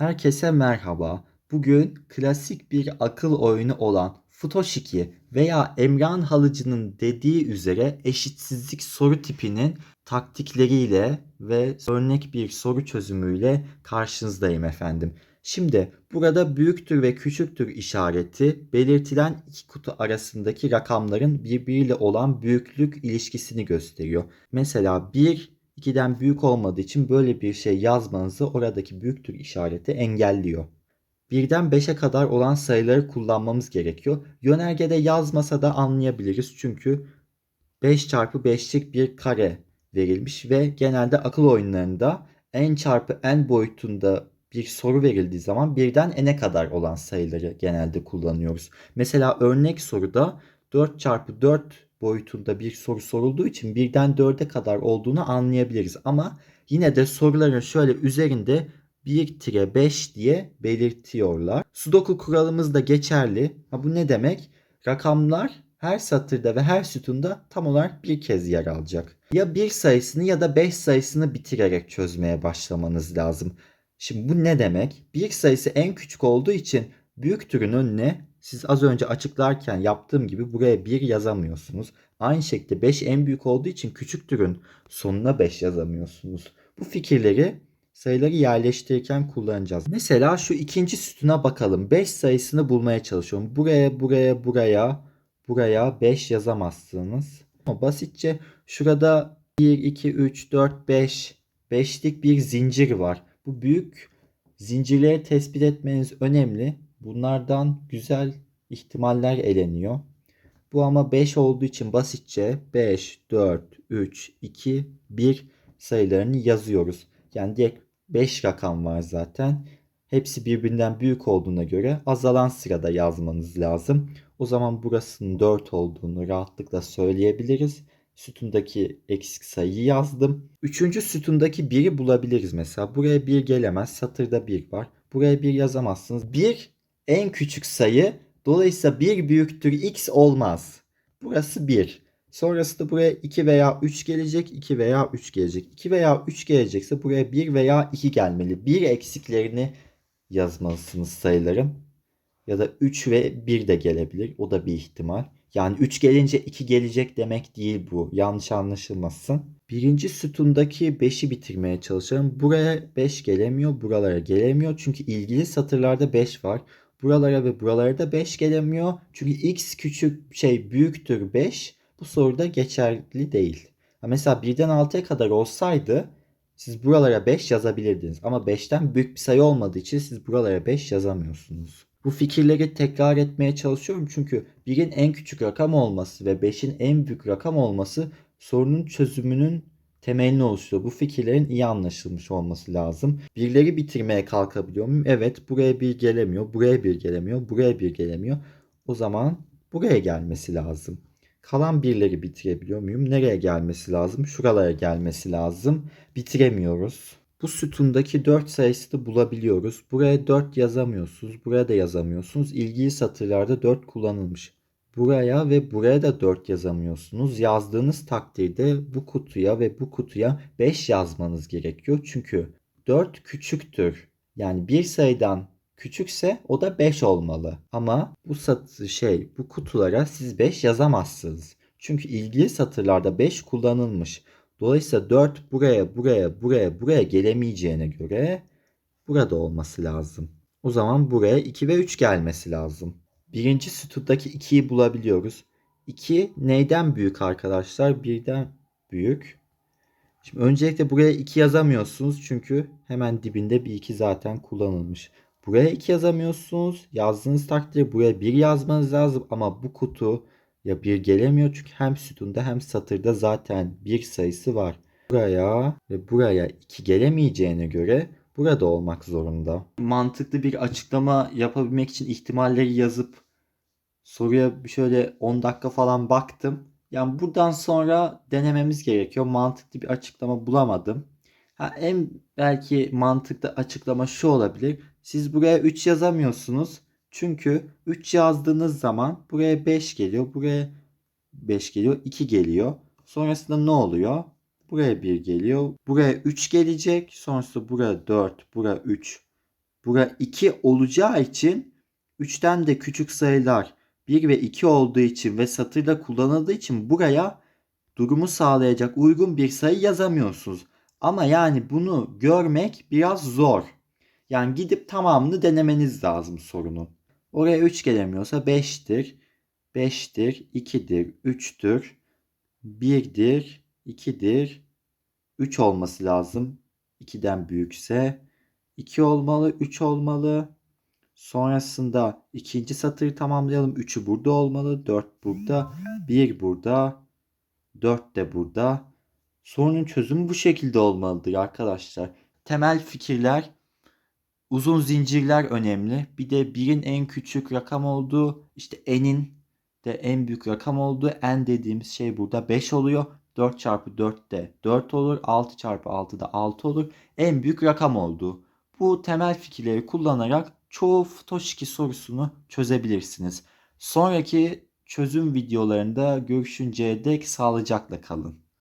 Herkese merhaba. Bugün klasik bir akıl oyunu olan Futoshiki veya Emran Halıcı'nın dediği üzere eşitsizlik soru tipinin taktikleriyle ve örnek bir soru çözümüyle karşınızdayım efendim. Şimdi burada büyüktür ve küçüktür işareti belirtilen iki kutu arasındaki rakamların birbiriyle olan büyüklük ilişkisini gösteriyor. Mesela 1 2'den büyük olmadığı için böyle bir şey yazmanızı oradaki büyüktür işareti engelliyor. Birden 5'e kadar olan sayıları kullanmamız gerekiyor. Yönergede yazmasa da anlayabiliriz. Çünkü 5 çarpı 5'lik bir kare verilmiş ve genelde akıl oyunlarında n çarpı n boyutunda bir soru verildiği zaman birden n'e kadar olan sayıları genelde kullanıyoruz. Mesela örnek soruda 4 çarpı 4 boyutunda bir soru sorulduğu için birden 4'e kadar olduğunu anlayabiliriz. Ama yine de soruların şöyle üzerinde 1-5 diye belirtiyorlar. Sudoku kuralımız da geçerli. Ha, bu ne demek? Rakamlar her satırda ve her sütunda tam olarak bir kez yer alacak. Ya bir sayısını ya da 5 sayısını bitirerek çözmeye başlamanız lazım. Şimdi bu ne demek? Bir sayısı en küçük olduğu için büyük türün önüne siz az önce açıklarken yaptığım gibi buraya 1 yazamıyorsunuz. Aynı şekilde 5 en büyük olduğu için küçük türün sonuna 5 yazamıyorsunuz. Bu fikirleri sayıları yerleştirirken kullanacağız. Mesela şu ikinci sütuna bakalım. 5 sayısını bulmaya çalışıyorum. Buraya, buraya, buraya, buraya 5 yazamazsınız. Ama basitçe şurada 1, 2, 3, 4, 5, 5'lik bir zincir var. Bu büyük zincirleri tespit etmeniz önemli. Bunlardan güzel ihtimaller eleniyor. Bu ama 5 olduğu için basitçe 5, 4, 3, 2, 1 sayılarını yazıyoruz. Yani direkt 5 rakam var zaten. Hepsi birbirinden büyük olduğuna göre azalan sırada yazmanız lazım. O zaman burasının 4 olduğunu rahatlıkla söyleyebiliriz. Sütundaki eksik sayıyı yazdım. Üçüncü sütundaki 1'i bulabiliriz mesela. Buraya 1 gelemez. Satırda 1 var. Buraya 1 yazamazsınız. 1 en küçük sayı. Dolayısıyla 1 büyüktür x olmaz. Burası 1. Sonrasında buraya 2 veya 3 gelecek. 2 veya 3 gelecek. 2 veya 3 gelecekse buraya 1 veya 2 gelmeli. 1 eksiklerini yazmalısınız sayılarım. Ya da 3 ve 1 de gelebilir. O da bir ihtimal. Yani 3 gelince 2 gelecek demek değil bu. Yanlış anlaşılmasın. Birinci sütundaki 5'i bitirmeye çalışalım. Buraya 5 gelemiyor. Buralara gelemiyor. Çünkü ilgili satırlarda 5 var. Buralara ve buralara da 5 gelemiyor. Çünkü x küçük şey büyüktür 5. Bu soruda geçerli değil. mesela 1'den 6'ya kadar olsaydı siz buralara 5 yazabilirdiniz. Ama 5'ten büyük bir sayı olmadığı için siz buralara 5 yazamıyorsunuz. Bu fikirleri tekrar etmeye çalışıyorum çünkü 1'in en küçük rakam olması ve 5'in en büyük rakam olması sorunun çözümünün temelini oluşturuyor. Bu fikirlerin iyi anlaşılmış olması lazım. Birleri bitirmeye kalkabiliyor muyum? Evet buraya bir gelemiyor, buraya bir gelemiyor, buraya bir gelemiyor. O zaman buraya gelmesi lazım. Kalan birleri bitirebiliyor muyum? Nereye gelmesi lazım? Şuralara gelmesi lazım. Bitiremiyoruz. Bu sütundaki 4 sayısını bulabiliyoruz. Buraya 4 yazamıyorsunuz. Buraya da yazamıyorsunuz. İlgili satırlarda 4 kullanılmış. Buraya ve buraya da 4 yazamıyorsunuz. Yazdığınız takdirde bu kutuya ve bu kutuya 5 yazmanız gerekiyor. Çünkü 4 küçüktür. Yani bir sayıdan küçükse o da 5 olmalı. Ama bu satı şey bu kutulara siz 5 yazamazsınız. Çünkü ilgili satırlarda 5 kullanılmış. Dolayısıyla 4 buraya, buraya, buraya, buraya gelemeyeceğine göre burada olması lazım. O zaman buraya 2 ve 3 gelmesi lazım. Birinci sütundaki 2'yi bulabiliyoruz. 2 neyden büyük arkadaşlar? Birden büyük. Şimdi öncelikle buraya 2 yazamıyorsunuz çünkü hemen dibinde bir 2 zaten kullanılmış. Buraya 2 yazamıyorsunuz. Yazdığınız takdirde buraya 1 yazmanız lazım ama bu kutu ya 1 gelemiyor çünkü hem sütunda hem satırda zaten bir sayısı var. Buraya ve buraya 2 gelemeyeceğine göre burada olmak zorunda. Mantıklı bir açıklama yapabilmek için ihtimalleri yazıp soruya şöyle 10 dakika falan baktım. Yani buradan sonra denememiz gerekiyor. Mantıklı bir açıklama bulamadım. Ha, en belki mantıklı açıklama şu olabilir. Siz buraya 3 yazamıyorsunuz. Çünkü 3 yazdığınız zaman buraya 5 geliyor. Buraya 5 geliyor. 2 geliyor. Sonrasında ne oluyor? Buraya 1 geliyor. Buraya 3 gelecek. Sonrasında buraya 4, buraya 3, Bura 2 olacağı için 3'ten de küçük sayılar 1 ve 2 olduğu için ve satırda kullanıldığı için buraya durumu sağlayacak uygun bir sayı yazamıyorsunuz. Ama yani bunu görmek biraz zor. Yani gidip tamamını denemeniz lazım sorunun. Oraya 3 gelemiyorsa 5'tir, 5'tir, 2'dir, 3'tür, 1'dir, 2'dir, 3 olması lazım. 2'den büyükse 2 olmalı, 3 olmalı. Sonrasında ikinci satırı tamamlayalım. 3'ü burada olmalı, 4 burada, 1 burada, 4 de burada. Sorunun çözümü bu şekilde olmalıdır arkadaşlar. Temel fikirler uzun zincirler önemli. Bir de birin en küçük rakam olduğu, işte n'in de en büyük rakam olduğu n dediğimiz şey burada 5 oluyor. 4 çarpı 4 de 4 olur. 6 çarpı 6 da 6 olur. En büyük rakam olduğu. Bu temel fikirleri kullanarak çoğu Futoshiki sorusunu çözebilirsiniz. Sonraki çözüm videolarında görüşünceye dek sağlıcakla kalın.